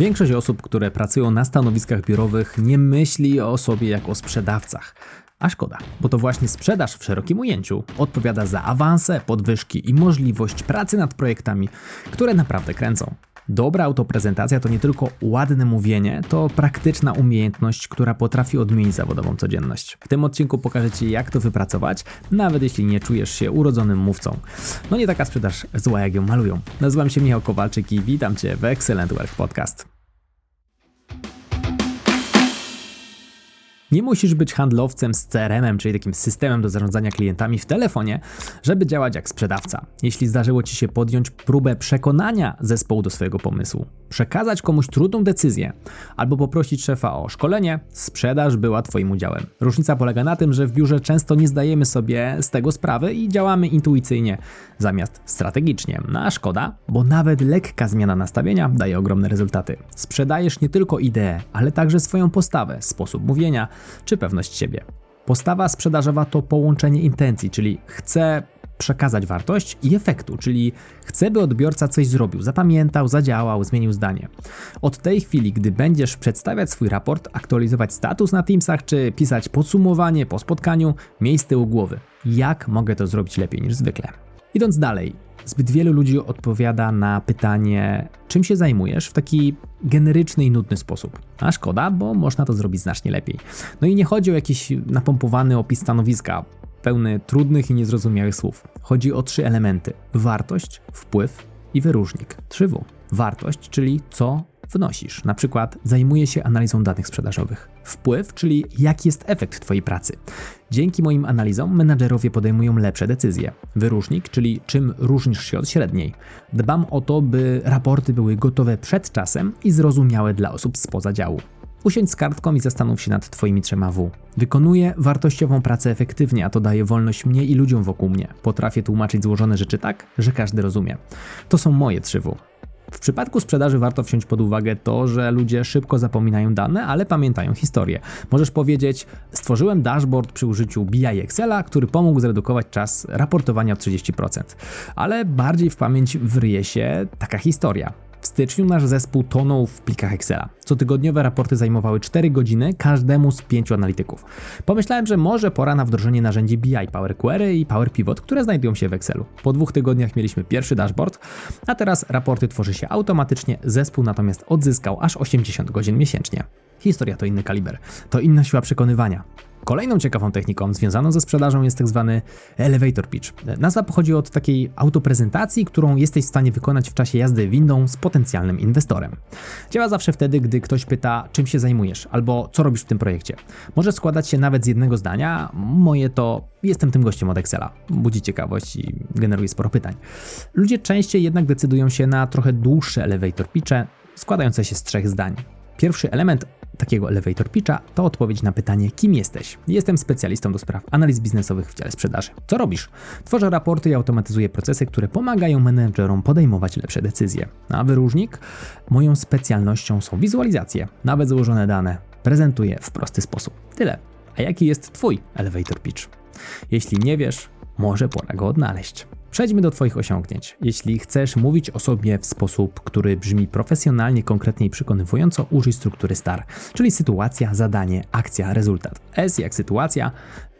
Większość osób, które pracują na stanowiskach biurowych, nie myśli o sobie jak o sprzedawcach. A szkoda, bo to właśnie sprzedaż w szerokim ujęciu odpowiada za awanse, podwyżki i możliwość pracy nad projektami, które naprawdę kręcą. Dobra autoprezentacja to nie tylko ładne mówienie, to praktyczna umiejętność, która potrafi odmienić zawodową codzienność. W tym odcinku pokażę Ci, jak to wypracować, nawet jeśli nie czujesz się urodzonym mówcą. No nie taka sprzedaż zła, jak ją malują. Nazywam się Michał Kowalczyk i witam Cię w Excellent Work Podcast. Nie musisz być handlowcem z CRM-em, czyli takim systemem do zarządzania klientami w telefonie, żeby działać jak sprzedawca. Jeśli zdarzyło Ci się podjąć próbę przekonania zespołu do swojego pomysłu, przekazać komuś trudną decyzję albo poprosić szefa o szkolenie, sprzedaż była Twoim udziałem. Różnica polega na tym, że w biurze często nie zdajemy sobie z tego sprawy i działamy intuicyjnie zamiast strategicznie. No a szkoda, bo nawet lekka zmiana nastawienia daje ogromne rezultaty. Sprzedajesz nie tylko ideę, ale także swoją postawę, sposób mówienia czy pewność siebie. Postawa sprzedażowa to połączenie intencji, czyli chcę przekazać wartość i efektu, czyli chcę, by odbiorca coś zrobił, zapamiętał, zadziałał, zmienił zdanie. Od tej chwili, gdy będziesz przedstawiać swój raport, aktualizować status na Teamsach, czy pisać podsumowanie po spotkaniu, miej z tyłu głowy. Jak mogę to zrobić lepiej niż zwykle? Idąc dalej, zbyt wielu ludzi odpowiada na pytanie, czym się zajmujesz, w taki generyczny i nudny sposób. A szkoda, bo można to zrobić znacznie lepiej. No i nie chodzi o jakiś napompowany opis stanowiska, pełny trudnych i niezrozumiałych słów. Chodzi o trzy elementy: wartość, wpływ i wyróżnik. 3W. Wartość, czyli co wnosisz. Na przykład zajmuję się analizą danych sprzedażowych. Wpływ, czyli jaki jest efekt Twojej pracy. Dzięki moim analizom menadżerowie podejmują lepsze decyzje. Wyróżnik, czyli czym różnisz się od średniej. Dbam o to, by raporty były gotowe przed czasem i zrozumiałe dla osób spoza działu. Usiądź z kartką i zastanów się nad Twoimi trzema W. Wykonuję wartościową pracę efektywnie, a to daje wolność mnie i ludziom wokół mnie. Potrafię tłumaczyć złożone rzeczy tak, że każdy rozumie. To są moje trzy W. W przypadku sprzedaży warto wziąć pod uwagę to, że ludzie szybko zapominają dane, ale pamiętają historię. Możesz powiedzieć: Stworzyłem dashboard przy użyciu BI Excela, który pomógł zredukować czas raportowania o 30%. Ale bardziej w pamięć wryje się taka historia. W styczniu nasz zespół tonął w plikach Excela. Cotygodniowe raporty zajmowały 4 godziny każdemu z pięciu analityków. Pomyślałem, że może pora na wdrożenie narzędzi BI Power Query i Power Pivot, które znajdują się w Excelu. Po dwóch tygodniach mieliśmy pierwszy dashboard, a teraz raporty tworzy się automatycznie, zespół natomiast odzyskał aż 80 godzin miesięcznie. Historia to inny kaliber, to inna siła przekonywania. Kolejną ciekawą techniką związaną ze sprzedażą jest tak zwany elevator pitch. Nazwa pochodzi od takiej autoprezentacji, którą jesteś w stanie wykonać w czasie jazdy windą z potencjalnym inwestorem. Działa zawsze wtedy, gdy ktoś pyta, czym się zajmujesz albo co robisz w tym projekcie. Może składać się nawet z jednego zdania. Moje to jestem tym gościem od Excela. Budzi ciekawość i generuje sporo pytań. Ludzie częściej jednak decydują się na trochę dłuższe elevator pitche, składające się z trzech zdań. Pierwszy element takiego elevator pitcha to odpowiedź na pytanie, kim jesteś. Jestem specjalistą do spraw analiz biznesowych w dziale sprzedaży. Co robisz? Tworzę raporty i automatyzuję procesy, które pomagają menedżerom podejmować lepsze decyzje. A wyróżnik? Moją specjalnością są wizualizacje, nawet złożone dane. Prezentuję w prosty sposób. Tyle. A jaki jest Twój elevator pitch? Jeśli nie wiesz, może pora go odnaleźć. Przejdźmy do Twoich osiągnięć. Jeśli chcesz mówić o sobie w sposób, który brzmi profesjonalnie, konkretnie i przekonywująco, użyj struktury STAR, czyli sytuacja, zadanie, akcja, rezultat. S jak sytuacja,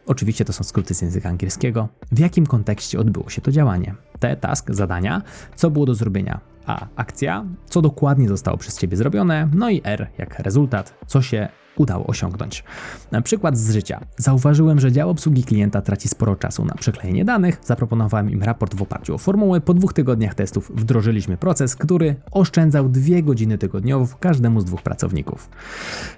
oczywiście to są skróty z języka angielskiego, w jakim kontekście odbyło się to działanie. T, task, zadania, co było do zrobienia. A, akcja, co dokładnie zostało przez Ciebie zrobione, no i R jak rezultat, co się udało osiągnąć. Na przykład z życia. Zauważyłem, że dział obsługi klienta traci sporo czasu na przeklejenie danych, zaproponowałem im raport w oparciu o formułę, po dwóch tygodniach testów wdrożyliśmy proces, który oszczędzał dwie godziny tygodniowo każdemu z dwóch pracowników.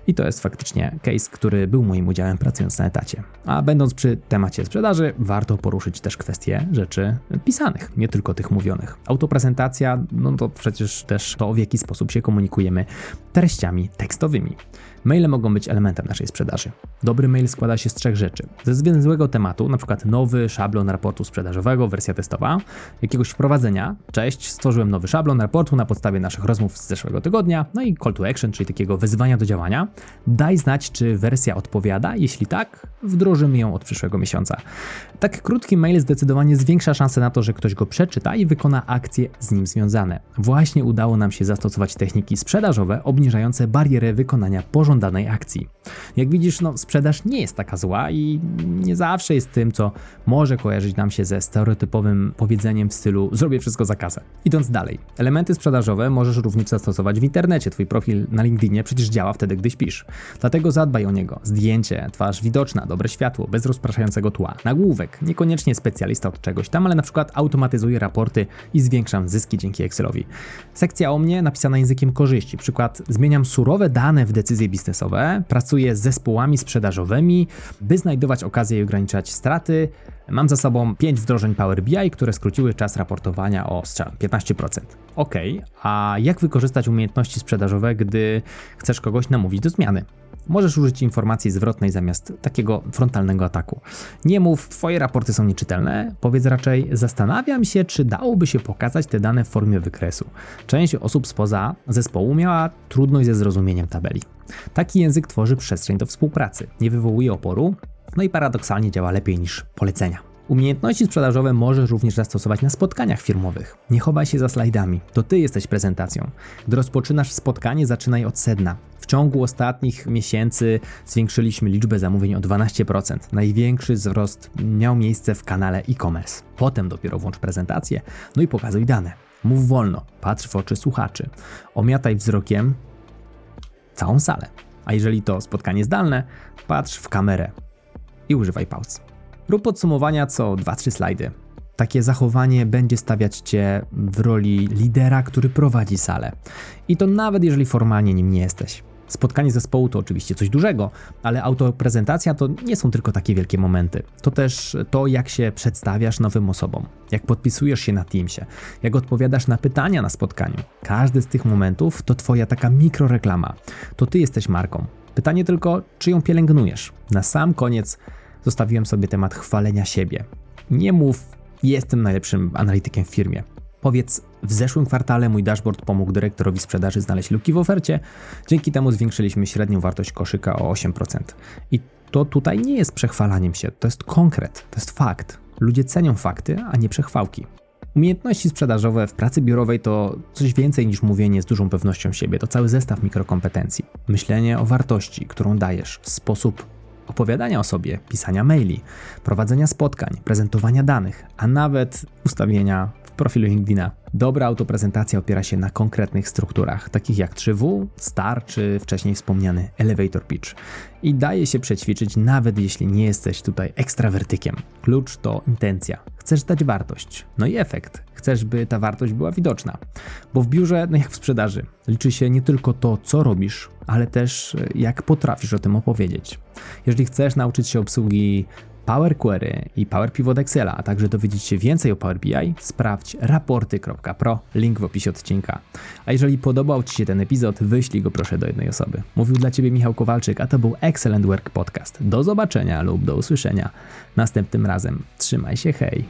I to jest faktycznie case, który był moim udziałem pracując na etacie. A będąc przy temacie sprzedaży, warto poruszyć też kwestie rzeczy pisanych, nie tylko tych mówionych. Autoprezentacja, no to przecież też to, w jaki sposób się komunikujemy treściami tekstowymi. Maile mogą być elementem naszej sprzedaży. Dobry mail składa się z trzech rzeczy. Ze zwięzłego tematu, np. nowy szablon raportu sprzedażowego, wersja testowa, jakiegoś wprowadzenia, cześć, stworzyłem nowy szablon raportu na podstawie naszych rozmów z zeszłego tygodnia, no i call to action, czyli takiego wyzwania do działania. Daj znać, czy wersja odpowiada, jeśli tak, wdrożymy ją od przyszłego miesiąca. Tak krótki mail zdecydowanie zwiększa szanse na to, że ktoś go przeczyta i wykona akcje z nim związane. Właśnie udało nam się zastosować techniki sprzedażowe obniżające barierę wykonania pożądanej akcji. Jak widzisz, no, sprzedaż nie jest taka zła i nie zawsze jest tym, co może kojarzyć nam się ze stereotypowym powiedzeniem w stylu zrobię wszystko za kasę. Idąc dalej, elementy sprzedażowe możesz również zastosować w internecie. Twój profil na LinkedInie przecież działa wtedy, gdy śpisz. Dlatego zadbaj o niego. Zdjęcie, twarz widoczna, dobre światło, bez rozpraszającego tła. Nagłówek, niekoniecznie specjalista od czegoś tam, ale na przykład automatyzuję raporty i zwiększam zyski dzięki Excelowi. Sekcja o mnie napisana językiem korzyści. Przykład, zmieniam surowe dane w decyzje biznesowe, pracuję z zespołami sprzedażowymi, by znajdować okazję i ograniczać straty. Mam za sobą 5 wdrożeń Power BI, które skróciły czas raportowania o strzelam, 15%. Ok, a jak wykorzystać umiejętności sprzedażowe, gdy chcesz kogoś namówić do zmiany? Możesz użyć informacji zwrotnej zamiast takiego frontalnego ataku. Nie mów, twoje raporty są nieczytelne, powiedz raczej, zastanawiam się, czy dałoby się pokazać te dane w formie wykresu. Część osób spoza zespołu miała trudność ze zrozumieniem tabeli. Taki język tworzy przestrzeń do współpracy, nie wywołuje oporu, no i paradoksalnie działa lepiej niż polecenia. Umiejętności sprzedażowe możesz również zastosować na spotkaniach firmowych. Nie chowaj się za slajdami, to ty jesteś prezentacją. Gdy rozpoczynasz spotkanie, zaczynaj od sedna. Ciągu ostatnich miesięcy zwiększyliśmy liczbę zamówień o 12%. Największy wzrost miał miejsce w kanale e-commerce. Potem dopiero włącz prezentację, no i pokazuj dane. Mów wolno, patrz w oczy słuchaczy. Omiataj wzrokiem całą salę. A jeżeli to spotkanie zdalne, patrz w kamerę i używaj pauz. Rób podsumowania co 2-3 slajdy. Takie zachowanie będzie stawiać Cię w roli lidera, który prowadzi salę. I to nawet jeżeli formalnie nim nie jesteś. Spotkanie zespołu to oczywiście coś dużego, ale autoprezentacja to nie są tylko takie wielkie momenty. To też to, jak się przedstawiasz nowym osobom, jak podpisujesz się na Teamsie, jak odpowiadasz na pytania na spotkaniu. Każdy z tych momentów to Twoja taka mikroreklama. To Ty jesteś marką. Pytanie tylko, czy ją pielęgnujesz. Na sam koniec zostawiłem sobie temat chwalenia siebie. Nie mów, jestem najlepszym analitykiem w firmie. Powiedz, w zeszłym kwartale mój dashboard pomógł dyrektorowi sprzedaży znaleźć luki w ofercie, dzięki temu zwiększyliśmy średnią wartość koszyka o 8%. I to tutaj nie jest przechwalaniem się, to jest konkret, to jest fakt. Ludzie cenią fakty, a nie przechwałki. Umiejętności sprzedażowe w pracy biurowej to coś więcej niż mówienie z dużą pewnością siebie, to cały zestaw mikrokompetencji. Myślenie o wartości, którą dajesz, sposób opowiadania o sobie, pisania maili, prowadzenia spotkań, prezentowania danych, a nawet ustawienia profilu LinkedIna. Dobra autoprezentacja opiera się na konkretnych strukturach, takich jak 3W, STAR czy wcześniej wspomniany elevator pitch. I daje się przećwiczyć nawet jeśli nie jesteś tutaj ekstrawertykiem. Klucz to intencja. Chcesz dać wartość, no i efekt. Chcesz, by ta wartość była widoczna. Bo w biurze, no jak w sprzedaży, liczy się nie tylko to, co robisz, ale też e, jak potrafisz o tym opowiedzieć. Jeżeli chcesz nauczyć się obsługi Power Query i Power Pivot Excela, a także dowiedzieć się więcej o Power BI, sprawdź raporty.pro, link w opisie odcinka. A jeżeli podobał Ci się ten epizod, wyślij go proszę do jednej osoby. Mówił dla Ciebie Michał Kowalczyk, a to był Excellent Work Podcast. Do zobaczenia lub do usłyszenia następnym razem. Trzymaj się, hej!